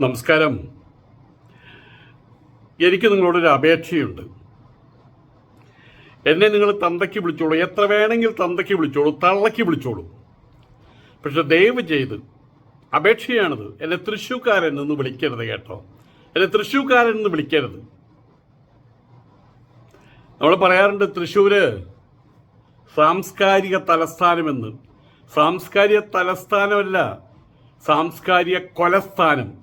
നമസ്കാരം. എനിക്ക് നിങ്ങളോടൊരു അപേക്ഷയുണ്ട്. എന്നെ നിങ്ങൾ തന്തയ്ക്ക് വിളിച്ചോളൂ. എത്ര വേണമെങ്കിൽ തന്തയ്ക്ക് വിളിച്ചോളൂ തള്ളയ്ക്ക് വിളിച്ചോളൂ. പക്ഷെ ദയവ് ചെയ്ത് അപേക്ഷയാണിത്. എന്നെ തൃശ്ശൂക്കാരൻ എന്ന് വിളിക്കരുത് കേട്ടോ. എന്നെ തൃശ്ശൂക്കാരൻ എന്ന് വിളിക്കരുത്. നമ്മൾ പറയാറുണ്ട് തൃശ്ശൂര് സാംസ്കാരിക തലസ്ഥാനമെന്ന്. സാംസ്കാരിക തലസ്ഥാനമല്ല സാംസ്കാരിക കൊലസ്ഥാനം.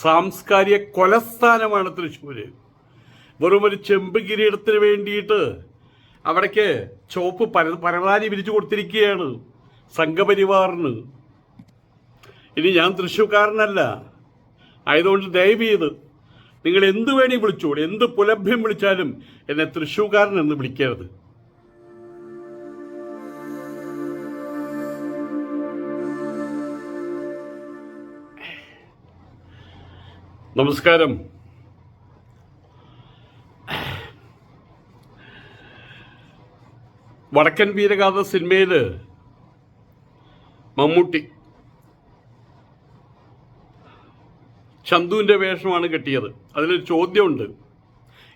സാംസ്കാരിക കൊലസ്ഥാനമാണ് തൃശ്ശൂര്. വെറും ഒരു ചെമ്പ് കിരീടത്തിന് വേണ്ടിയിട്ട് അവിടേക്ക് ചോപ്പ് പര പരവാരി വിരിച്ചു കൊടുത്തിരിക്കുകയാണ് സംഘപരിവാറിന്. ഇനി ഞാൻ തൃശ്ശൂർക്കാരനല്ല. ആയതുകൊണ്ട് ദയവ് ചെയ്ത് നിങ്ങൾ എന്ത് വേണി വിളിച്ചോളൂ. എന്ത് പുലഭ്യം വിളിച്ചാലും എന്നെ തൃശ്ശൂർക്കാരൻ എന്ന് വിളിക്കരുത്. നമസ്കാരം. വടക്കൻ വീരഗാഥ സിനിമയിൽ മമ്മൂട്ടി ചന്തുവിന്റെ വേഷമാണ് കിട്ടിയത്. അതിലൊരു ചോദ്യമുണ്ട്.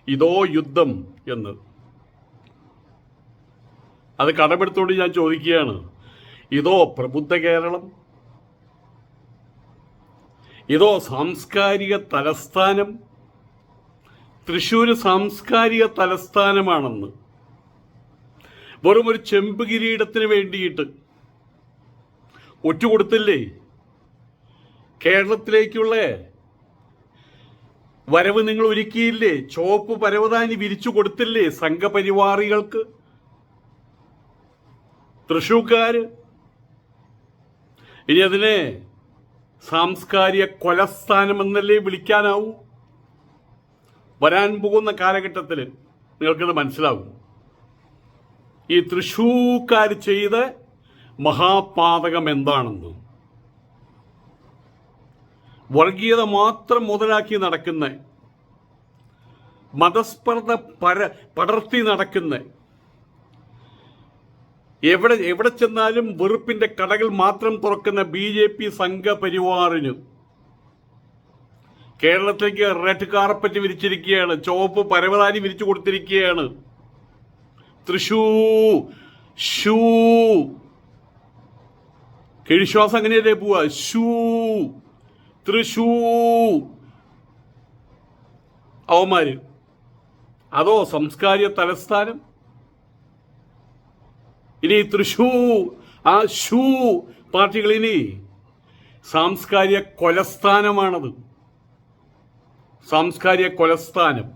ഇതോ യുദ്ധം എന്ന്. അത് കടമെടുത്തോണ്ട് ഞാൻ ചോദിക്കുകയാണ്. ഇതോ പ്രബുദ്ധ കേരളം ഇതോ സാംസ്കാരിക തലസ്ഥാനം. തൃശ്ശൂർ സാംസ്കാരിക തലസ്ഥാനമാണെന്ന്. വെറും ഒരു ചെമ്പ് കിരീടത്തിന് വേണ്ടിയിട്ട്. ഒറ്റുകൊടുത്തില്ലേ? കേരളത്തിലേക്കുള്ള വരവ് നിങ്ങൾ ഒരുക്കിയില്ലേ? ചോപ്പ് പരവതാനി വിരിച്ചു കൊടുത്തില്ലേ സംഘപരിവാറികൾക്ക്? തൃശൂക്കാര് ഇനി അതിനെ സാംസ്കാരിക കൊലസ്ഥാനം എന്നല്ലേ വിളിക്കാനാവൂ? വരാൻ പോകുന്ന കാലഘട്ടത്തിൽ നിങ്ങൾക്കത് മനസ്സിലാകും. ഈ തൃശൂക്കാർ ചെയ്ത മഹാപാതകം എന്താണെന്ന്. വർഗീയത മാത്രം മുതലാക്കി നടക്കുന്ന മതസ്പർദ്ധ പര പടർത്തി നടക്കുന്ന എവിടെ എവിടെ ചെന്നാലും വെറുപ്പിന്റെ കടകൾ മാത്രം തുറക്കുന്ന ബി ജെ പി സംഘപരിവാറിന്. കേരളത്തിലേക്ക് റെഡ് കാർപ്പറ്റ് വിരിച്ചിരിക്കുകയാണ്. ചുവപ്പ് പരവതാനി വിരിച്ചു കൊടുത്തിരിക്കുകയാണ്. തൃശൂ ഷൂ കിഴിശ്വാസം അങ്ങനെയല്ലേ പോവാ? ഷൂ തൃശൂ. അവന്മാര്. അതോ സംസ്കാരിക തലസ്ഥാനം? ഇനി തൃശൂ ആ ഷൂ പാർട്ടികൾ ഇനി സാംസ്കാരിക കൊലസ്ഥാനമാണത്. സാംസ്കാരിക കൊലസ്ഥാനം.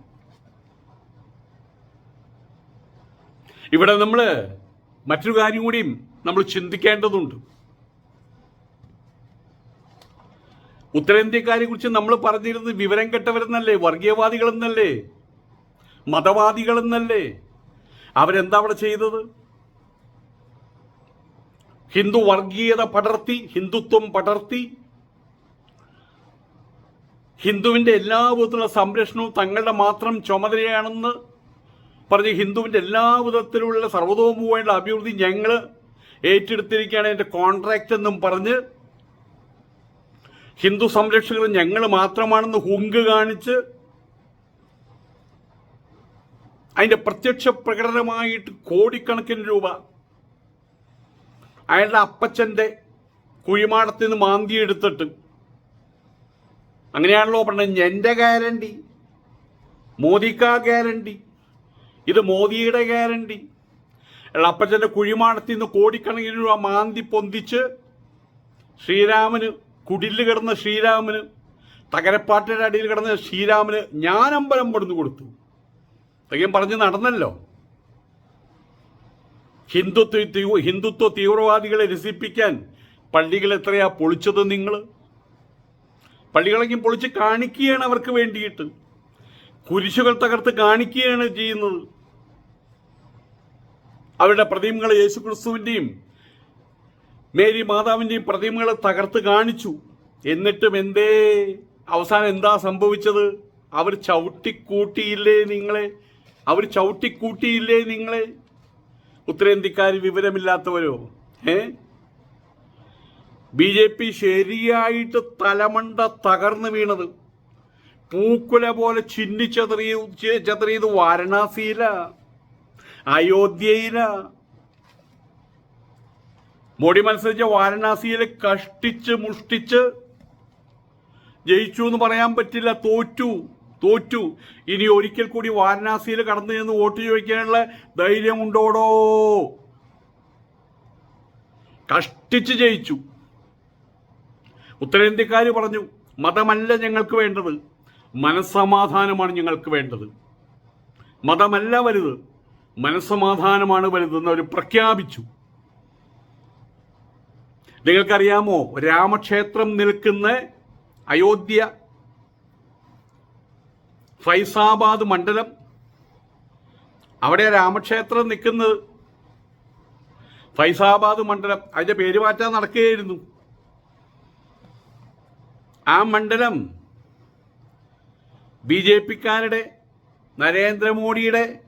ഇവിടെ നമ്മൾ മറ്റൊരു കാര്യം കൂടിയും നമ്മൾ ചിന്തിക്കേണ്ടതുണ്ട്. ഉത്തരേന്ത്യക്കാരെ കുറിച്ച് നമ്മൾ പറഞ്ഞിരുന്നത് വിവരം കെട്ടവരെന്നല്ലേ വർഗീയവാദികളെന്നല്ലേ മതവാദികളെന്നല്ലേ? അവരെന്താ അവിടെ ചെയ്തത്? ഹിന്ദു വർഗീയത പടർത്തി ഹിന്ദുത്വം പടർത്തി ഹിന്ദുവിന്റെ എല്ലാ വിധത്തിലുള്ള സംരക്ഷണവും തങ്ങളുടെ മാത്രം ചുമതലയാണെന്ന് പറഞ്ഞ് ഹിന്ദുവിന്റെ എല്ലാ വിധത്തിലുള്ള സർവതോമുഖമായിട്ടുള്ള അഭിവൃദ്ധി ഞങ്ങൾ ഏറ്റെടുത്തിരിക്കുകയാണ് എന്റെ കോൺട്രാക്റ്റ് എന്നും പറഞ്ഞ് ഹിന്ദു സംരക്ഷകർ ഞങ്ങൾ മാത്രമാണെന്ന് ഹുങ്ക് കാണിച്ച് അതിന്റെ പ്രത്യക്ഷ പ്രകടനമായിട്ട് കോടിക്കണക്കിന് രൂപ അയാളുടെ അപ്പച്ചന്റെ കുഴിമാടത്തിൽ നിന്ന് മാന്തി എടുത്തിട്ട് അങ്ങനെയാണല്ലോ പറഞ്ഞത്. എന്റെ ഗ്യാരണ്ടി മോദിക്കാ ഗ്യാരണ്ടി ഇത് മോദിയുടെ ഗ്യാരണ്ടി. അയാളുടെ അപ്പച്ചന്റെ കുഴിമാടത്തിൽ നിന്ന് കോടിക്കണക്കിന് രൂപ മാന്തി പൊന്തിച്ച് ശ്രീരാമന് കുടിൽ കിടന്ന ശ്രീരാമന് തകരപ്പാട്ടിന്റെ അടിയിൽ കിടന്ന ശ്രീരാമന് ഞാൻ അമ്പലം പടുന്നു കൊടുത്തു. അദ്ദേഹം പറഞ്ഞ് നടന്നല്ലോ. ഹിന്ദുത്വ ഹിന്ദുത്വ തീവ്രവാദികളെ രസിപ്പിക്കാൻ പള്ളികൾ എത്രയാ പൊളിച്ചത് നിങ്ങൾ പള്ളികളെങ്കിലും പൊളിച്ച് കാണിക്കുകയാണ് അവർക്ക് വേണ്ടിയിട്ട്. കുരിശുകൾ തകർത്ത് കാണിക്കുകയാണ് ചെയ്യുന്നത്. അവരുടെ പ്രതിമകൾ യേശുക്രിസ്തുവിന്റെയും മേരി മാതാവിന്റെയും പ്രതിമകളെ തകർത്ത് കാണിച്ചു. എന്നിട്ടും എന്തേ? അവസാനം എന്താ സംഭവിച്ചത്? അവർ ചവിട്ടിക്കൂട്ടിയില്ലേ നിങ്ങളെ? അവർ ചവിട്ടിക്കൂട്ടിയില്ലേ നിങ്ങളെ? ഉത്തരേന്ത്യക്കാർ വിവരമില്ലാത്തവരോ? ഏ? ബി ജെ പി ശരിയായിട്ട് തലമണ്ട തകർന്നു വീണത്. പൂക്കുല പോലെ ചിന്നിച്ചെതറിയ ചതറിയത് വാരണാസിയില. അയോധ്യയില. മോഡി മത്സരിച്ച വാരണാസിയിലെ കഷ്ടിച്ച് മുഷ്ടിച്ച് ജയിച്ചു എന്ന് പറയാൻ പറ്റില്ല തോറ്റു. തോറ്റു. ഇനി ഒരിക്കൽ കൂടി വാരണാസിയിൽ കടന്നു ചെന്ന് വോട്ട് ചോദിക്കാനുള്ള ധൈര്യമുണ്ടോടോ? കഷ്ടിച്ച് ജയിച്ചു. ഉത്തരേന്ത്യക്കാർ പറഞ്ഞു മതമല്ല ഞങ്ങൾക്ക് വേണ്ടത്. മനസ്സമാധാനമാണ് ഞങ്ങൾക്ക് വേണ്ടത്. മതമല്ല വലുത്. മനസ്സമാധാനമാണ് വലുതെന്ന് അവർ പ്രഖ്യാപിച്ചു. നിങ്ങൾക്കറിയാമോ രാമക്ഷേത്രം നിൽക്കുന്ന അയോധ്യ ഫൈസാബാദ് മണ്ഡലം. അവിടെ രാമക്ഷേത്രം നിൽക്കുന്നത്. ഫൈസാബാദ് മണ്ഡലം. അതിന്റെ പേര് മാറ്റാൻ നടക്കുകയായിരുന്നു. ആ മണ്ഡലം ബി ജെ പിക്കാരുടെ നരേന്ദ്രമോദിയുടെ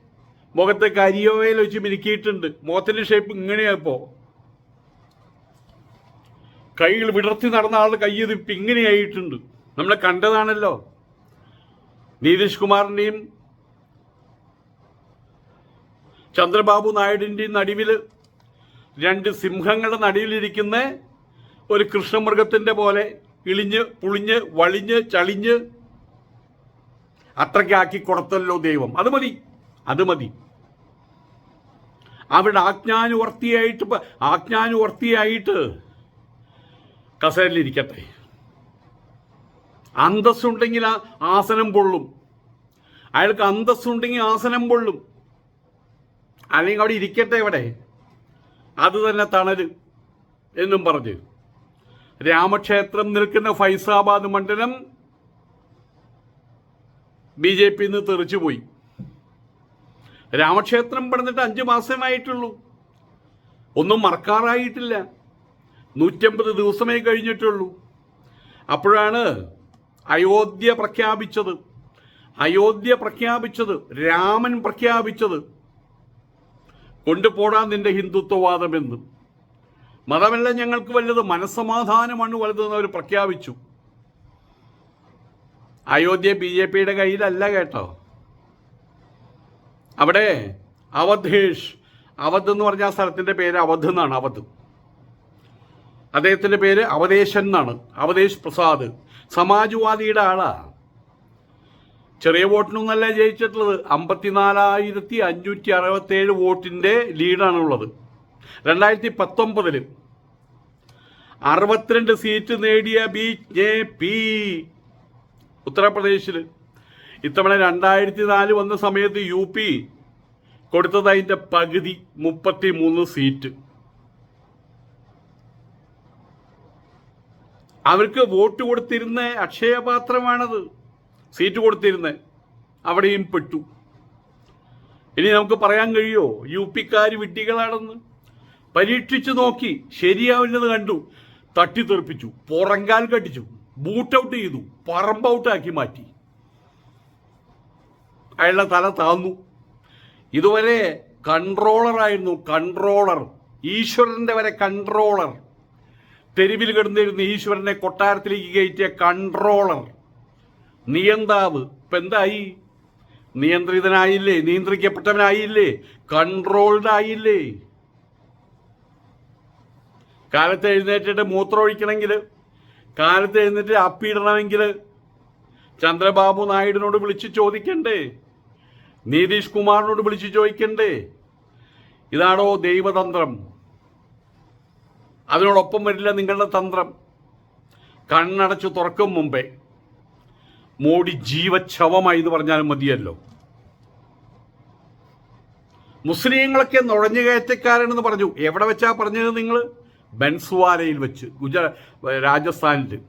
മുഖത്ത് കരിയോയിൽ വെച്ച് മിനുക്കിയിട്ടുണ്ട്. മുഖത്തിന്റെ ഷേപ്പ് ഇങ്ങനെയായിപ്പോ കൈകൾ വിടർത്തി നടന്ന ആളുടെ കൈ ഇതിപ്പ് ഇങ്ങനെയായിട്ടുണ്ട്. നമ്മൾ കണ്ടതാണല്ലോ. നീതീഷ് കുമാറിന്റെയും ചന്ദ്രബാബു നായിഡുവിന്റെയും നടുവിൽ രണ്ട് സിംഹങ്ങളുടെ നടുവിലിരിക്കുന്ന ഒരു കൃഷ്ണമൃഗത്തിന്റെ പോലെ ഇളിഞ്ഞ് പുളിഞ്ഞ് വളിഞ്ഞ് ചളിഞ്ഞ് അത്രയ്ക്കാക്കി കൊടുത്തല്ലോ ദൈവം. അത് മതി. അത് മതി. അവിടെ ആജ്ഞാനുവർത്തിയായിട്ട് ആജ്ഞാനുവർത്തിയായിട്ട് കസേരയിലിരിക്കട്ടെ. അന്തസ്സുണ്ടെങ്കിൽ ആ ആസനം പൊള്ളും. അയാൾക്ക് അന്തസ്സുണ്ടെങ്കിൽ ആസനം പൊള്ളും. അല്ലെങ്കിൽ അവിടെ ഇരിക്കട്ടെ ഇവിടെ. അത് തന്നെ തണൽ എന്നും പറഞ്ഞ്. രാമക്ഷേത്രം നിൽക്കുന്ന ഫൈസാബാദ് മണ്ഡലം ബി ജെ പി നിന്ന് തെറിച്ചുപോയി രാമക്ഷേത്രം പണിതിട്ട് അഞ്ച് മാസമായിട്ടുള്ളൂ. ഒന്നും മറക്കാറായിട്ടില്ല. നൂറ്റമ്പത് ദിവസമേ കഴിഞ്ഞിട്ടുള്ളൂ. അപ്പോഴാണ് അയോധ്യ പ്രഖ്യാപിച്ചത്. അയോധ്യ പ്രഖ്യാപിച്ചത് രാമൻ പ്രഖ്യാപിച്ചത് കൊണ്ടുപോടാ നിന്റെ ഹിന്ദുത്വവാദമെന്ന്. മതമല്ല ഞങ്ങൾക്ക് വലുത് മനസ്സമാധാനമാണ് വലുതെന്ന് അവർ പ്രഖ്യാപിച്ചു. അയോധ്യ ബി ജെ പിയുടെ കയ്യിലല്ല കേട്ടോ. അവിടെ അവധേഷ് അവധ് എന്ന് പറഞ്ഞ ആ സ്ഥലത്തിന്റെ പേര് അവധ് എന്നാണ് അവധ്. അദ്ദേഹത്തിന്റെ പേര് അവദേശൻ എന്നാണ് അവതേശ് പ്രസാദ്. സമാജ്വാദിയുടെ ആളാ. ചെറിയ വോട്ടിനൊന്നല്ല ജയിച്ചിട്ടുള്ളത്. അമ്പത്തിനാലായിരത്തി അഞ്ഞൂറ്റി അറുപത്തേഴ് വോട്ടിന്റെ ലീഡാണ് ഉള്ളത് രണ്ടായിരത്തി പത്തൊമ്പതിൽ അറുപത്തിരണ്ട് സീറ്റ് നേടിയ ബി ജെ പി ഉത്തർപ്രദേശിൽ ഇത്തവണ രണ്ടായിരത്തി നാല് വന്ന സമയത്ത് യു പി കൊടുത്തത് അതിന്റെ പകുതി മുപ്പത്തി മൂന്ന് സീറ്റ്. അവർക്ക് വോട്ട് കൊടുത്തിരുന്ന അക്ഷയപാത്രമാണത്. സീറ്റ് കൊടുത്തിരുന്ന അവിടെയും പെട്ടു. ഇനി നമുക്ക് പറയാൻ കഴിയോ? യു പിക്കാർ വിഡ്ഢികളാണെന്ന്. പരീക്ഷിച്ചു നോക്കി ശരിയാവില്ലെന്ന് കണ്ടു. തട്ടിത്തെറിപ്പിച്ചു പുറങ്കാൽ കടിച്ചു ബൂട്ട് ഔട്ട് ചെയ്തു പറമ്പ് ഔട്ടാക്കി മാറ്റി. അയാളുടെ തല താന്നു. ഇതുവരെ കൺട്രോളറായിരുന്നു കൺട്രോളർ. ഈശ്വരന്റെ വരെ കൺട്രോളർ. തെരുവിൽ കിടന്നിരുന്ന ഈശ്വരനെ കൊട്ടാരത്തിലേക്ക് കയറ്റിയ കൺട്രോളർ. നിയന്താവ്. ഇപ്പൊ എന്തായി? നിയന്ത്രിതനായില്ലേ? നിയന്ത്രിക്കപ്പെട്ടവനായില്ലേ? കൺട്രോൾഡ് ആയില്ലേ കാലത്ത് എഴുന്നേറ്റിട്ട് മൂത്രമൊഴിക്കണമെങ്കിൽ കാലത്ത് എഴുന്നേറ്റ് അപ്പിയിടണമെങ്കിൽ ചന്ദ്രബാബു നായിഡുവിനോട് വിളിച്ച് ചോദിക്കണ്ടേ? നിതീഷ് കുമാറിനോട് വിളിച്ച് ചോദിക്കണ്ടേ? ഇതാണോ ദൈവതന്ത്രം? അതിനോടൊപ്പം വരില്ല നിങ്ങളുടെ തന്ത്രം. കണ്ണടച്ചു തുറക്കും മുമ്പേ. മോഡി ജീവച്ഛവമായി എന്ന് പറഞ്ഞാലും മതിയല്ലോ. മുസ്ലിങ്ങളൊക്കെ നുഴഞ്ഞു കയറ്റക്കാരനെന്ന് പറഞ്ഞു. എവിടെ വെച്ചാ പറഞ്ഞത് നിങ്ങൾ ബൻസ്വാലയിൽ വെച്ച് ഗുജറാ രാജസ്ഥാനിൽ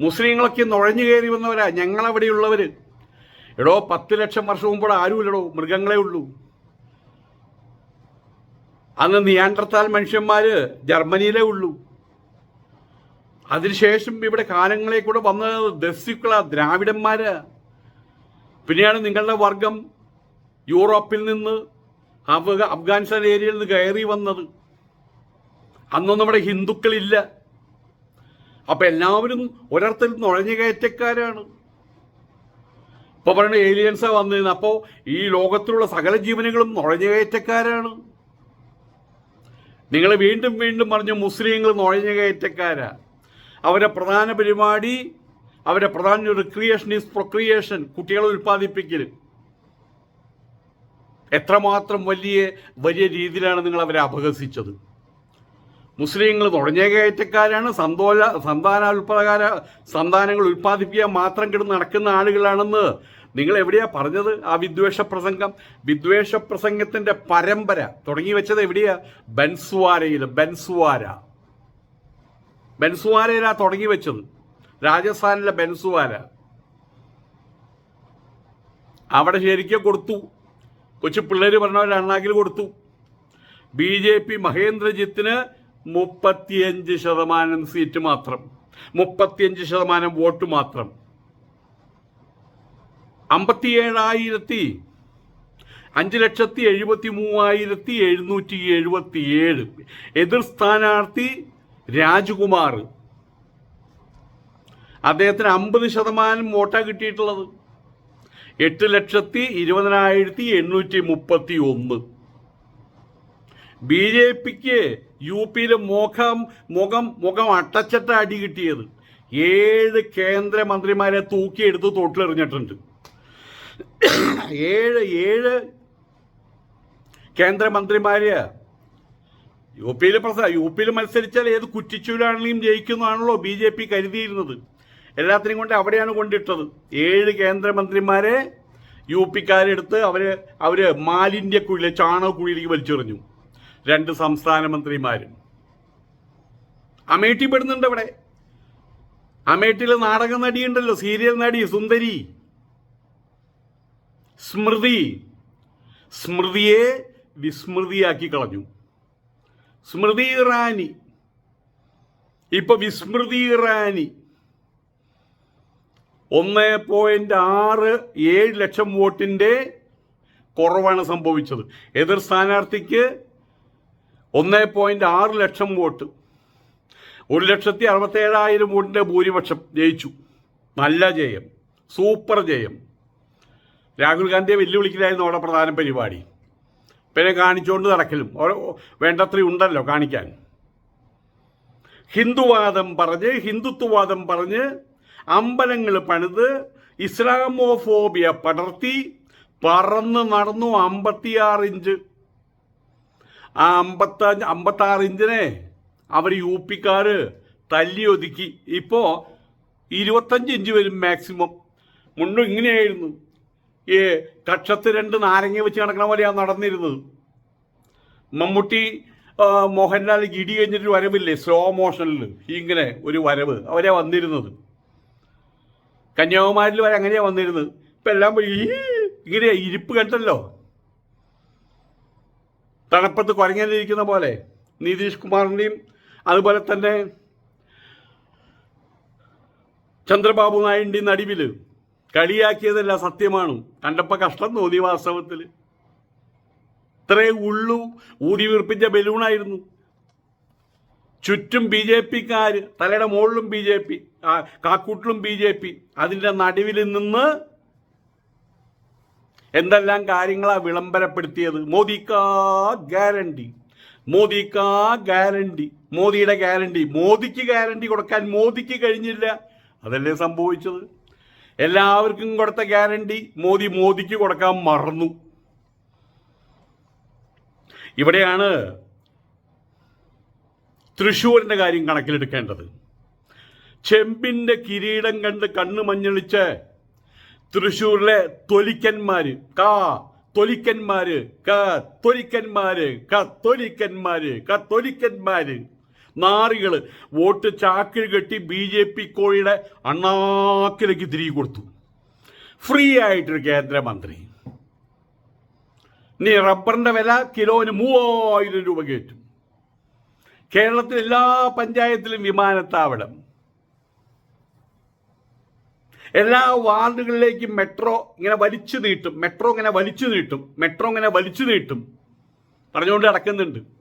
മുസ്ലിങ്ങളൊക്കെ നുഴഞ്ഞു കയറി വന്നവരാ ഞങ്ങളവിടെയുള്ളവർ എടോ പത്ത് ലക്ഷം വർഷം മുമ്പോടെ ആരുമില്ലടോ മൃഗങ്ങളെ ഉള്ളൂ. അന്ന് നിയാണ്ടർത്താൽ മനുഷ്യന്മാർ ജർമ്മനിയിലേ ഉള്ളൂ. അതിനുശേഷം ഇവിടെ കാലങ്ങളെ കൂടെ വന്ന ദസ്യുക്കള ദ്രാവിഡന്മാര്. പിന്നെയാണ് നിങ്ങളുടെ വർഗം യൂറോപ്പിൽ നിന്ന് അഫ്ഗ അഫ്ഗാനിസ്ഥാൻ ഏരിയയിൽ നിന്ന് കയറി വന്നത്. അന്നൊന്നും നമ്മുടെ ഹിന്ദുക്കളില്ല. അപ്പൊ എല്ലാവരും ഒരർത്ഥത്തിൽ നുഴഞ്ഞു കയറ്റക്കാരാണ്. ഇപ്പൊ പറയുന്ന ഏലിയൻസാ വന്നിരുന്നത് അപ്പോ ഈ ലോകത്തിലുള്ള സകല ജീവനുകളും നുഴഞ്ഞു കയറ്റക്കാരാണ്. നിങ്ങൾ വീണ്ടും വീണ്ടും പറഞ്ഞു മുസ്ലിങ്ങൾ നുഴഞ്ഞു കയറ്റക്കാരാ. അവരെ പ്രധാന പരിപാടി അവരെ പ്രധാന റിക്രിയേഷൻ ഈസ് പ്രൊക്രിയേഷൻ കുട്ടികളെ ഉൽപ്പാദിപ്പിക്കൽ എത്രമാത്രം വലിയ വലിയ രീതിയിലാണ് നിങ്ങൾ അവരെ അപഹസിച്ചത്. മുസ്ലിങ്ങൾ നുഴഞ്ഞ കയറ്റക്കാരാണ് സന്തോല സന്താനോൽപാദകാര സന്താനങ്ങൾ ഉൽപ്പാദിപ്പിക്കാൻ മാത്രം കിടന്ന് നടക്കുന്ന ആളുകളാണെന്ന് നിങ്ങൾ എവിടെയാ പറഞ്ഞത്? ആ വിദ്വേഷ പ്രസംഗം വിദ്വേഷ പ്രസംഗത്തിന്റെ പരമ്പര തുടങ്ങി വെച്ചത് എവിടെയാ? ബൻസ്വാരയിൽ ബൻസ്വാര. ബൻസ്വാരയിലാ തുടങ്ങി വെച്ചത് രാജസ്ഥാനിലെ ബെൻസുവാര അവിടെ ശരിക്കും കൊടുത്തു. കൊച്ചു പിള്ളേര് പറഞ്ഞ അണ്ണാക്കിൽ കൊടുത്തു. ബി ജെ പി മഹേന്ദ്രജിത്തിന് മുപ്പത്തിയഞ്ച് ശതമാനം സീറ്റ് മാത്രം മുപ്പത്തിയഞ്ച് ശതമാനം വോട്ട് മാത്രം. അമ്പത്തിയേഴായിരത്തി അഞ്ച് ലക്ഷത്തി എഴുപത്തി മൂവായിരത്തി എഴുന്നൂറ്റി എഴുപത്തി ഏഴ് എതിർ സ്ഥാനാർത്ഥി രാജ്കുമാർ. അദ്ദേഹത്തിന് അമ്പത് ശതമാനം വോട്ടാണ് കിട്ടിയിട്ടുള്ളത്. എട്ട് ലക്ഷത്തി ഇരുപതിനായിരത്തി എണ്ണൂറ്റി മുപ്പത്തി ഒന്ന് ബി ജെ പിക്ക് യു പിയിൽ മുഖം മുഖം മുഖം അട്ടച്ചട്ട അടി കിട്ടിയത്. ഏഴ് കേന്ദ്രമന്ത്രിമാരെ തൂക്കിയെടുത്ത് തൊട്ടിലെറിഞ്ഞിട്ടുണ്ട്. ഏഴ് ഏഴ് കേന്ദ്രമന്ത്രിമാര് യു പിയിൽ പ്രസ യു പിയിൽ മത്സരിച്ചാൽ ഏത് കുറ്റിച്ചൂരാണെങ്കിലും ജയിക്കുന്നതാണല്ലോ ബി ജെ പി കരുതിയിരുന്നത്. എല്ലാത്തിനെയും കൊണ്ട് അവിടെയാണ് കൊണ്ടിട്ടത്. ഏഴ് കേന്ദ്രമന്ത്രിമാരെ യു പിക്കാരെടുത്ത് അവർ അവർ മാലിന്യക്കുഴിയിലെ ചാണകക്കുഴിയിലേക്ക് വലിച്ചെറിഞ്ഞു. രണ്ട് സംസ്ഥാന മന്ത്രിമാരും. അമേഠി പെടുന്നുണ്ട് അവിടെ. അമേഠിയിലെ നാടക നടിയുണ്ടല്ലോ. സീരിയൽ നടി സുന്ദരി. സ്മൃതി. സ്മൃതിയെ വിസ്മൃതിയാക്കി കളഞ്ഞു. സ്മൃതി ഇറാനി. ഇപ്പൊ വിസ്മൃതി ഇറാനി. ഒന്ന് പോയിന്റ് ആറ് ഏഴ് ലക്ഷം വോട്ടിന്റെ കുറവാണ് സംഭവിച്ചത്. എതിർ സ്ഥാനാർത്ഥിക്ക് ഒന്ന് പോയിന്റ് ആറ് ലക്ഷം വോട്ട്. ഒരു ലക്ഷത്തി അറുപത്തേഴായിരം വോട്ടിന്റെ ഭൂരിപക്ഷം ജയിച്ചു. നല്ല ജയം. സൂപ്പർ ജയം. രാഹുൽ ഗാന്ധിയെ വെല്ലുവിളിക്കലായിരുന്നു അവിടെ പ്രധാന പരിപാടി. പിന്നെ കാണിച്ചുകൊണ്ട് നടക്കലും. വേണ്ടത്ര ഉണ്ടല്ലോ കാണിക്കാൻ. ഹിന്ദുവാദം പറഞ്ഞ് ഹിന്ദുത്വവാദം പറഞ്ഞ് അമ്പലങ്ങൾ പണിത് ഇസ്ലാമോഫോബിയ പടർത്തി പറന്ന് നടന്നു അമ്പത്തിയാറ് ഇഞ്ച്. ആ അമ്പത്തഞ്ച് അമ്പത്താറ് ഇഞ്ചിനെ അവർ യു പിക്കാർ തല്ലി ഒതുക്കി. ഇപ്പോൾ ഇരുപത്തഞ്ച് ഇഞ്ച് വരും മാക്സിമം. മുണ്ടും ഇങ്ങനെയായിരുന്നു. ഈ കക്ഷത്ത് രണ്ട് നാരങ്ങ വെച്ച് നടക്കണ പോലെയാണ് നടന്നിരുന്നത്. മമ്മൂട്ടി മോഹൻലാൽ ഇടി കഴിഞ്ഞിട്ട് വരവില്ലേ? സ്ലോ മോഷനിൽ ഇങ്ങനെ ഒരു വരവ്. അവരെ വന്നിരുന്നത്. കന്യാകുമാരിൽ വരെ അങ്ങനെയാ വന്നിരുന്നത്. ഇപ്പം എല്ലാം ഈ ഇങ്ങനെ ഇരിപ്പ് കണ്ടല്ലോ. തണുപ്പത്ത് കുരങ്ങനിരിക്കുന്ന പോലെ നിതീഷ് കുമാറിന്റെയും അതുപോലെ തന്നെ ചന്ദ്രബാബു നായിന്റെയും നടുവിൽ കളിയാക്കിയതല്ല സത്യമാണ്. കണ്ടപ്പോൾ കഷ്ടം തോന്നി വാസ്തവത്തിൽ ഇത്രേ ഉള്ളു ഊതി വീർപ്പിച്ച ബലൂണായിരുന്നു. ചുറ്റും ബി ജെ പിക്കാർ തലയുടെ മുകളിലും ബി ജെ പി കാക്കൂട്ടിലും ബി ജെ പി അതിന്റെ നടുവിൽ നിന്ന് എന്തെല്ലാം കാര്യങ്ങളാണ് വിളംബരപ്പെടുത്തിയത്? മോദിക്കാ ഗ്യാരണ്ടി. മോദിക്കാ ഗ്യാരണ്ടി. മോദിയുടെ ഗ്യാരണ്ടി. മോദിക്ക് ഗ്യാരണ്ടി കൊടുക്കാൻ മോദിക്ക് കഴിഞ്ഞില്ല. അതല്ലേ സംഭവിച്ചത്? എല്ലാവർക്കും കൊടുത്ത ഗ്യാരണ്ടി മോദി മോദിക്ക് കൊടുക്കാൻ മറന്നു. ഇവിടെയാണ് തൃശൂരിന്റെ കാര്യം കണക്കിലെടുക്കേണ്ടത്. ചെമ്പിന്റെ കിരീടം കണ്ട് കണ്ണു മഞ്ഞളിച്ച് തൃശ്ശൂരിലെ തൊലിക്കന്മാര് കാ തൊലിക്കന്മാര് ക തൊലിക്കന്മാര് ക തൊലിക്കന്മാര് ക തൊലിക്കന്മാര്. നാറികൾ വോട്ട് ചാക്കിൽ കെട്ടി ബി ജെ പി കോഴിയുടെ അണ്ണാക്കിലേക്ക് തിരികെ കൊടുത്തു. ഫ്രീ ആയിട്ടൊരു കേന്ദ്രമന്ത്രി. ഇനി റബ്ബറിന്റെ വില കിലോന് മൂവായിരം രൂപ കയറ്റും. കേരളത്തിലെ എല്ലാ പഞ്ചായത്തിലും വിമാനത്താവളം. എല്ലാ വാർഡുകളിലേക്കും മെട്രോ ഇങ്ങനെ വലിച്ചു നീട്ടും. മെട്രോ ഇങ്ങനെ വലിച്ചു നീട്ടും. മെട്രോ ഇങ്ങനെ വലിച്ചു നീട്ടും. പറഞ്ഞുകൊണ്ട് നടക്കുന്നുണ്ട്.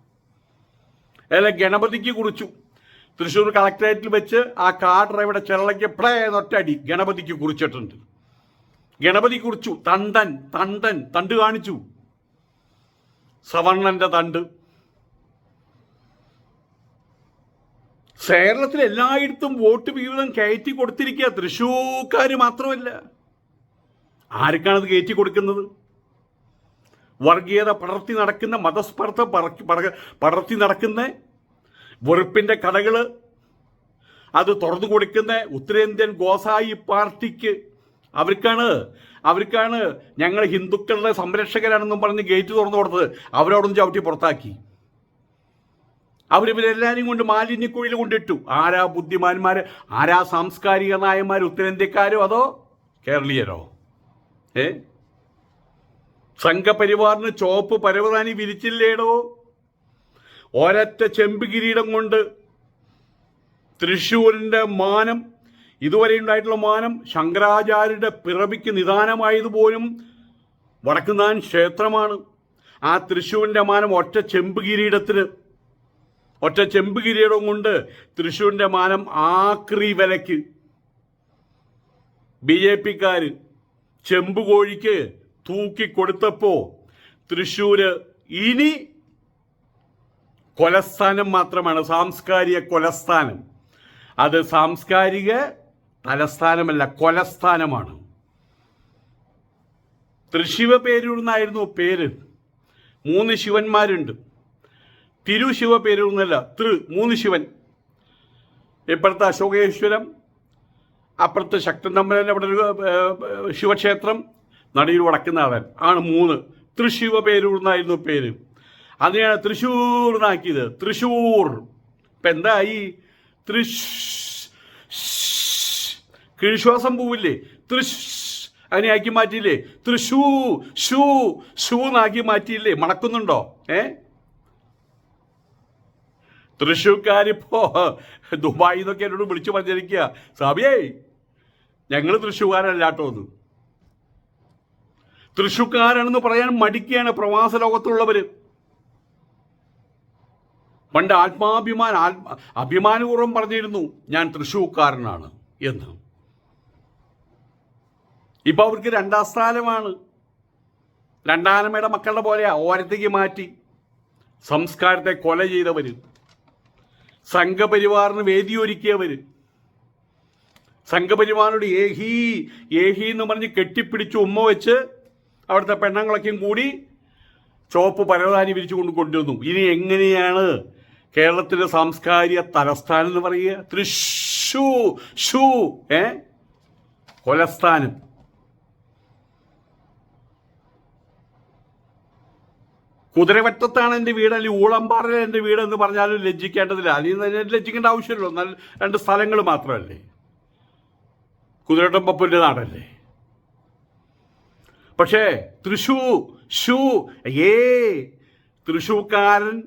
അതിലെ ഗണപതിക്ക് കുറിച്ചു തൃശ്ശൂർ കളക്ടറേറ്റിൽ വെച്ച് ആ കാർ ഡ്രൈവറുടെ ചെള്ളയ്ക്ക് പ്ലേ എന്നൊറ്റടി ഗണപതിക്ക് കുറിച്ചിട്ടുണ്ട്. ഗണപതി കുറിച്ചു. തണ്ടൻ തണ്ടൻ തണ്ട് കാണിച്ചു. സവർണന്റെ തണ്ട്. കേരളത്തിൽ എല്ലായിടത്തും വോട്ട് വിഹിതം കയറ്റി കൊടുത്തിരിക്കുക തൃശ്ശൂർക്കാർ മാത്രമല്ല. ആർക്കാണത് കയറ്റി കൊടുക്കുന്നത്? വർഗീയത പടർത്തി നടക്കുന്ന മതസ്പർദ്ധ പടർത്തി നടക്കുന്ന വെറുപ്പിന്റെ കടകൾ അത് തുറന്നു കൊടുക്കുന്ന ഉത്തരേന്ത്യൻ ഗോസായി പാർട്ടിക്ക് അവർക്കാണ് അവർക്കാണ് ഞങ്ങൾ ഹിന്ദുക്കളുടെ സംരക്ഷകരാണെന്നും പറഞ്ഞ് ഗേറ്റ് തുറന്നു കൊടുത്തത്. അവരോടൊന്നും ചവിട്ടി പുറത്താക്കി. അവരിവരെല്ലാവരും കൊണ്ട് മാലിന്യക്കുഴിയിൽ കൊണ്ടിട്ടു. ആരാ ബുദ്ധിമാന്മാർ ആരാ സാംസ്കാരിക നായന്മാർ ഉത്തരേന്ത്യക്കാരോ അതോ കേരളീയരോ? ഏ? സംഘപരിവാറിന് ചോപ്പ് പരവതാനി വിരിച്ചില്ലേടോ? ഒരൊറ്റ ചെമ്പ് കിരീടം കൊണ്ട് തൃശൂരിന്റെ മാനം ഇതുവരെ ഉണ്ടായിട്ടുള്ള മാനം ശങ്കരാചാര്യരുടെ പിറവിക്ക് നിദാനമായതുപോലും വടക്കുന്നാൻ ക്ഷേത്രമാണ്. ആ തൃശൂരിന്റെ മാനം ഒറ്റ ചെമ്പ് കിരീടത്തിന് ഒറ്റ ചെമ്പ് കിരീടം കൊണ്ട് തൃശൂരിന്റെ മാനം ആക്രി വിലയ്ക്ക്. ബി ജെ പിക്കാർ ചെമ്പ് കോഴിക്ക് തൂക്കി കൊടുത്തപ്പോ തൃശ്ശൂര് ഇനി കൊലസ്ഥാനം മാത്രമാണ് സാംസ്കാരിക കൊലസ്ഥാനം. അത് സാംസ്കാരിക തലസ്ഥാനമല്ല കൊലസ്ഥാനമാണ്. തൃശിവ പേരൂർന്നായിരുന്നു പേര്. മൂന്ന് ശിവന്മാരുണ്ട്. തിരു ശിവ പേരൂർന്നല്ല തൃ മൂന്ന് ശിവൻ. ഇപ്പോഴത്തെ അശോകേശ്വരം അപ്പുറത്ത് ശക്തൻ തമ്പലന്റെ അവിടെ ഒരു ശിവക്ഷേത്രം നടിയിൽ വടക്കുന്നാഥൻ. ആണ് മൂന്ന്. തൃശിവ പേരൂർന്നായിരുന്നു പേര്. അതിനെയാണ് തൃശ്ശൂർ എന്നാക്കിയത് തൃശ്ശൂർ. ഇപ്പം എന്തായി? തൃശ് കിഴിശ്വാസം പോവില്ലേ? തൃശ് അതിനെ ആക്കി മാറ്റിയില്ലേ? തൃശൂ ഷൂ ഷൂ എന്നാക്കി മാറ്റിയില്ലേ? മണക്കുന്നുണ്ടോ? ഏ? തൃശ്ശൂർക്കാരിപ്പോ ദുബായിൽ നിന്നൊക്കെ എന്നോട് വിളിച്ചു പറഞ്ഞിരിക്കുക സാബിയേ ഞങ്ങൾ തൃശ്ശൂർക്കാരല്ലാട്ടോ എന്ന് തൃശ്ശൂർക്കാരാണെന്ന് പറയാൻ മടിക്കുകയാണ് പ്രവാസ ലോകത്തുള്ളവർ പണ്ട് ആത്മാഭിമാന ആത്മ അഭിമാനപൂർവം പറഞ്ഞിരുന്നു ഞാൻ തൃശൂക്കാരനാണ് എന്ന്. ഇപ്പൊ അവർക്ക് രണ്ടാം സ്ഥാനമാണ്. രണ്ടാനമ്മയുടെ മക്കളുടെ പോലെയാ ഓരത്തേക്ക് മാറ്റി. സംസ്കാരത്തെ കൊല ചെയ്തവര്. സംഘപരിവാറിന് വേദിയൊരുക്കിയവർ സംഘപരിവാറിനോട് ഏഹി ഏഹി എന്ന് പറഞ്ഞ് കെട്ടിപ്പിടിച്ച് ഉമ്മ വെച്ച് അവിടുത്തെ പെണ്ണുങ്ങളൊക്കെയും കൂടി ചോപ്പ് പരവതാനി വിരിച്ചു കൊണ്ട് കൊണ്ടുവന്നു. ഇനി എങ്ങനെയാണ് കേരളത്തിലെ സാംസ്കാരിക തലസ്ഥാനം എന്ന് പറയുക? തൃശൂ ഷൂ ഏ? കൊലസ്ഥാനം. കുതിരവറ്റത്താണ് എന്റെ വീട് അല്ലെങ്കിൽ ഊളമ്പാറയിലെ എന്റെ വീട് എന്ന് പറഞ്ഞാലും ലജ്ജിക്കേണ്ടതില്ല. നിന്ന് ലജ്ജിക്കേണ്ട ആവശ്യമില്ലല്ലോ നല്ല രണ്ട് സ്ഥലങ്ങൾ മാത്രമല്ലേ? കുതിരട്ടം പപ്പുവിന്റെ നാടല്ലേ? പക്ഷേ തൃശൂ ഷൂ ഏ തൃശൂക്കാരൻ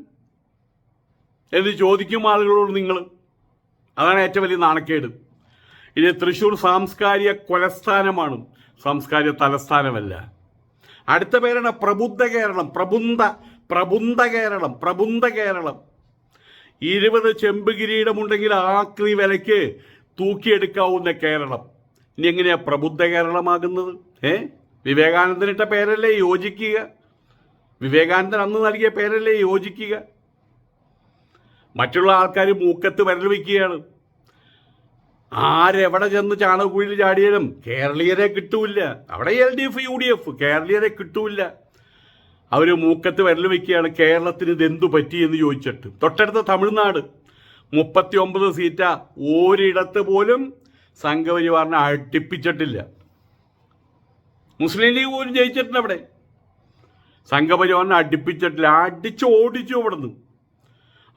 എന്ന് ചോദിക്കും ആളുകളോട് നിങ്ങൾ. അതാണ് ഏറ്റവും വലിയ നാണക്കേട്. ഇത് തൃശൂർ സാംസ്കാരിക കൊലസ്ഥാനമാണ്. സാംസ്കാരിക തലസ്ഥാനമല്ല. അടുത്ത പേരാണ് പ്രബുദ്ധ കേരളം. പ്രബുദ്ധ പ്രബുദ്ധ കേരളം പ്രബുദ്ധ കേരളം. ഇരുപത് ചെമ്പ് കിരീടമുണ്ടെങ്കിൽ ആക്രി വിലയ്ക്ക് തൂക്കിയെടുക്കാവുന്ന കേരളം. ഇനി എങ്ങനെയാ പ്രബുദ്ധ കേരളമാകുന്നത്? ഏ? വിവേകാനന്ദനിട്ട പേരല്ലേ യോജിക്കുക? വിവേകാനന്ദൻ അന്ന് നൽകിയ പേരല്ലേ യോജിക്കുക? മറ്റുള്ള ആൾക്കാർ മൂക്കത്ത് വിരൽ വയ്ക്കുകയാണ്. ആരെവിടെ ചെന്ന് ചാണകക്കുഴിയിൽ ചാടിയാലും കേരളീയരെ കിട്ടൂല അവിടെ L D F U D F കേരളീയരെ കിട്ടൂല അവർ മൂക്കത്ത് വിരൽ വയ്ക്കുകയാണ്. കേരളത്തിന് ഇതെന്തു പറ്റി എന്ന് ചോദിച്ചിട്ട്. തൊട്ടടുത്ത തമിഴ്നാട് മുപ്പത്തി ഒമ്പത് സീറ്റാ. ഒരിടത്ത് പോലും സംഘപരിവാറിനെ അടുപ്പിച്ചിട്ടില്ല മുസ്ലിം ലീഗ് പോലും ജയിച്ചിട്ടില്ല അവിടെ. സംഘപരിവാറിനെ അടുപ്പിച്ചിട്ടില്ല. അടിച്ച് ഓടിച്ചു അവിടുന്ന്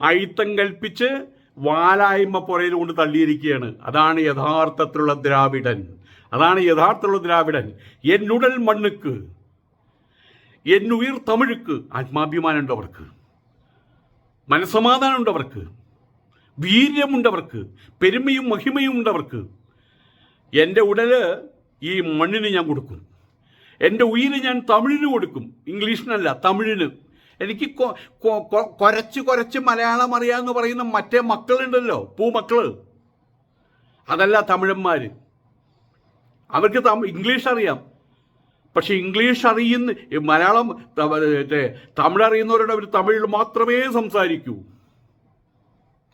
അയിത്തം കൽപ്പിച്ച് വാലായ്മ പുറയിൽ കൊണ്ട് തള്ളിയിരിക്കുകയാണ്. അതാണ് യഥാർത്ഥത്തിലുള്ള ദ്രാവിഡൻ. അതാണ് യഥാർത്ഥത്തിലുള്ള ദ്രാവിഡൻ. എന്നുടൽ മണ്ണുക്ക് എന്നുയിർ തമിഴുക്ക് ആത്മാഭിമാനമുണ്ട് അവർക്ക്. മനസ്സമാധാനമുണ്ട് അവർക്ക്. വീര്യമുണ്ട് അവർക്ക് പെരുമയും മഹിമയും ഉണ്ട് അവർക്ക്. എന്റെ ഉടൽ ഈ മണ്ണിന് ഞാൻ കൊടുക്കും. എന്റെ ഉയിര് ഞാൻ തമിഴിന് കൊടുക്കും. ഇംഗ്ലീഷിനല്ല തമിഴിന്. എനിക്ക് കുറച്ച് കുറച്ച് മലയാളം അറിയാമെന്ന് പറയുന്ന മറ്റേ മക്കളുണ്ടല്ലോ പൂമക്കൾ. അതല്ല തമിഴന്മാർ അവർക്ക് ഇംഗ്ലീഷ് അറിയാം. പക്ഷെ ഇംഗ്ലീഷ് അറിയുന്ന മലയാളം തമിഴ് അറിയുന്നവരോട് അവർ തമിഴിൽ മാത്രമേ സംസാരിക്കൂ.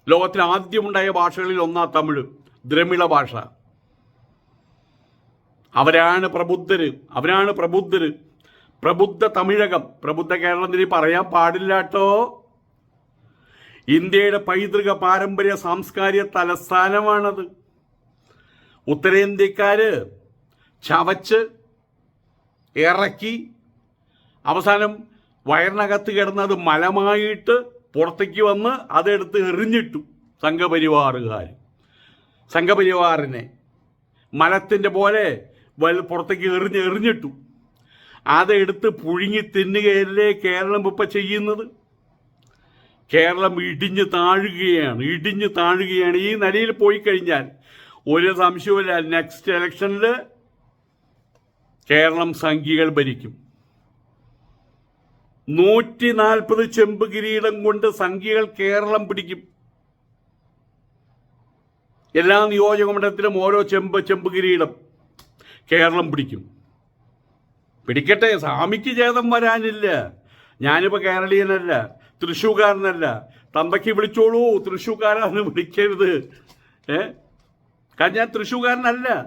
ലോകത്തിൽ ആദ്യമുണ്ടായ ഭാഷകളിൽ ഒന്നാ തമിഴ് ദ്രമിള ഭാഷ. അവരാണ് പ്രബുദ്ധര് അവരാണ് പ്രബുദ്ധര്. പ്രബുദ്ധ തമിഴകം പ്രബുദ്ധ കേരളം തിരി പറയാൻ പാടില്ലാട്ടോ ഇന്ത്യയുടെ പൈതൃക പാരമ്പര്യ സാംസ്കാരിക തലസ്ഥാനമാണത്. ഉത്തരേന്ത്യക്കാര് ചവച്ച് ഇറക്കി അവസാനം വയറിനകത്ത് കിടന്നത് മലമായിട്ട് പുറത്തേക്ക് വന്ന് അതെടുത്ത് എറിഞ്ഞിട്ടു സംഘപരിവാറുകാർ സംഘപരിവാറിനെ. മലത്തിന്റെ പോലെ വൽ- പുറത്തേക്ക് എറിഞ്ഞ് എറിഞ്ഞിട്ടു. അതെടുത്ത് പുഴുങ്ങി തിന്നുകയല്ലേ കേരളം ഇപ്പം ചെയ്യുന്നത്? കേരളം ഇടിഞ്ഞ് താഴുകയാണ് ഇടിഞ്ഞ് താഴുകയാണ്. ഈ നിലയിൽ പോയി കഴിഞ്ഞാൽ ഒരു സംശയവുമില്ല. നെക്സ്റ്റ് ഇലക്ഷനിൽ കേരളം സംഖ്യകൾ ഭരിക്കും. നൂറ്റി നാൽപ്പത് ചെമ്പ് കിരീടം കൊണ്ട് സംഖ്യകൾ കേരളം പിടിക്കും. എല്ലാ നിയോജക മണ്ഡലത്തിലും ഓരോ ചെമ്പ് ചെമ്പ് കിരീടം. കേരളം പിടിക്കും. പിടിക്കട്ടെ സ്വാമിക്ക് ജേതം വരാനില്ല. ഞാനിപ്പോൾ കേരളീയനല്ല തൃശ്ശൂക്കാരനല്ല തന്തയ്ക്ക് വിളിച്ചോളൂ തൃശ്ശൂക്കാരാന്ന് വിളിക്കരുത്. ഏ? കാരണം ഞാൻ തൃശ്ശൂക്കാരനല്ല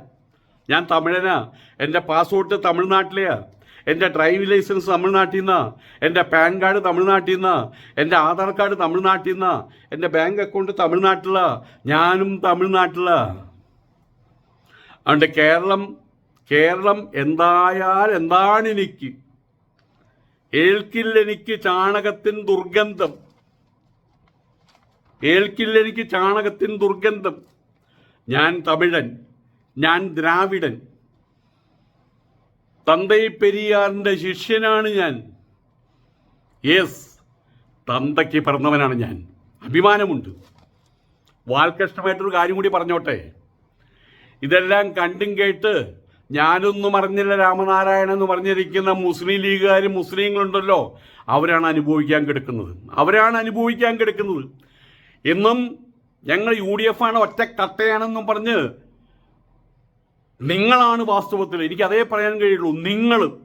ഞാൻ തമിഴനാ. എന്റെ പാസ്പോർട്ട് തമിഴ്നാട്ടിലെയാ. എന്റെ ഡ്രൈവിംഗ് ലൈസൻസ് തമിഴ്നാട്ടിൽ നിന്നാ എന്റെ പാൻ കാർഡ് തമിഴ്നാട്ടിൽ നിന്നാ എന്റെ ആധാർ കാർഡ് തമിഴ്നാട്ടിൽ നിന്നാ എന്റെ ബാങ്ക് അക്കൗണ്ട് തമിഴ്നാട്ടിലാ. ഞാനും തമിഴ്നാട്ടിലാ. അതുകൊണ്ട് കേരളം കേരളം എന്തായാൽ എന്താണ് എനിക്ക് ഏൽക്കില്ലെനിക്ക് ചാണകത്തിൻ ദുർഗന്ധം. ഏൽക്കില്ലെനിക്ക് ചാണകത്തിൻ ദുർഗന്ധം. ഞാൻ തമിഴൻ ഞാൻ ദ്രാവിഡൻ. തന്തൈ പെരിയാറിന്റെ ശിഷ്യനാണ് ഞാൻ. യെസ് തന്തയ്ക്ക് പിറന്നവനാണ് ഞാൻ. അഭിമാനമുണ്ട്. വാൽകൃഷ്ണമായിട്ടൊരു കാര്യം കൂടി പറഞ്ഞോട്ടെ. ഇതെല്ലാം കണ്ടും കേട്ട് ഞാനൊന്നും അറിഞ്ഞില്ല രാമനാരായണൻ എന്ന് പറഞ്ഞിരിക്കുന്ന മുസ്ലിം ലീഗുകാരും മുസ്ലിങ്ങളുണ്ടല്ലോ. അവരാണ് അനുഭവിക്കാൻ കിടക്കുന്നത്. അവരാണ് അനുഭവിക്കാൻ കിടക്കുന്നത്. എന്നും ഞങ്ങൾ യു ഡി എഫ് ആണ് ഒറ്റ കട്ടയാണെന്നും പറഞ്ഞ് നിങ്ങളാണ് വാസ്തവത്തിൽ എനിക്ക് അതേ പറയാൻ കഴിയുള്ളൂ. നിങ്ങൾ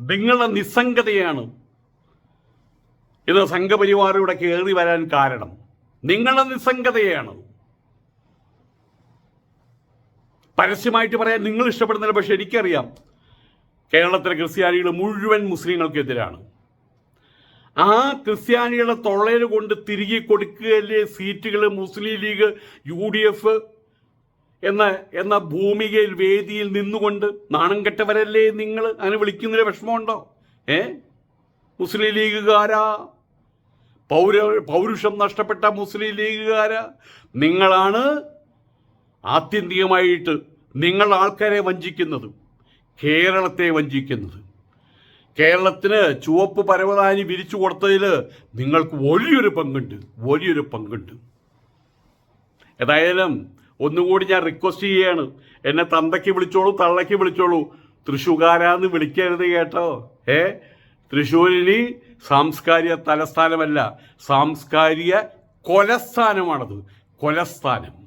നിങ്ങളുടെ നിസ്സംഗതയാണ്. ഇത് സംഘപരിവാർ കയറി വരാൻ കാരണം. നിങ്ങളുടെ നിസ്സംഗതയാണ്. പരസ്യമായിട്ട് പറയാൻ നിങ്ങൾ ഇഷ്ടപ്പെടുന്നില്ല പക്ഷെ എനിക്കറിയാം. കേരളത്തിലെ ക്രിസ്ത്യാനികൾ മുഴുവൻ മുസ്ലിങ്ങൾക്കെതിരാണ്. ആ ക്രിസ്ത്യാനികളെ തൊള്ളയിൽ കൊണ്ട് തിരികെ കൊടുക്കുകയല്ലേ സീറ്റുകൾ Muslim League U D F എന്ന എന്ന ഭൂമികയിൽ വേദിയിൽ നിന്നുകൊണ്ട് നാണം കെട്ടവരല്ലേ നിങ്ങൾ? അങ്ങനെ വിളിക്കുന്നതിന് വിഷമമുണ്ടോ? ഏ? മുസ്ലിം ലീഗുകാരാ? പൗര പൗരുഷം നഷ്ടപ്പെട്ട മുസ്ലിം ലീഗുകാരാ? നിങ്ങളാണ് ആത്യന്തികമായിട്ട് നിങ്ങൾ ആൾക്കാരെ വഞ്ചിക്കുന്നത് കേരളത്തെ വഞ്ചിക്കുന്നത്. കേരളത്തിന് ചുവപ്പ് പരവതാനി വിരിച്ചു കൊടുത്തതിൽ നിങ്ങൾക്ക് വലിയൊരു പങ്കുണ്ട് വലിയൊരു പങ്കുണ്ട്. ഏതായാലും ഒന്നുകൂടി ഞാൻ റിക്വസ്റ്റ് ചെയ്യാണ് എന്നെ തന്തയ്ക്ക് വിളിച്ചോളൂ തള്ളയ്ക്ക് വിളിച്ചോളൂ. തൃശ്ശൂകാരാന്ന് വിളിക്കരുത് കേട്ടോ. ഏ? തൃശ്ശൂരിനി സാംസ്കാരിക തലസ്ഥാനമല്ല സാംസ്കാരിക കൊലസ്ഥാനമാണത്. കൊലസ്ഥാനം.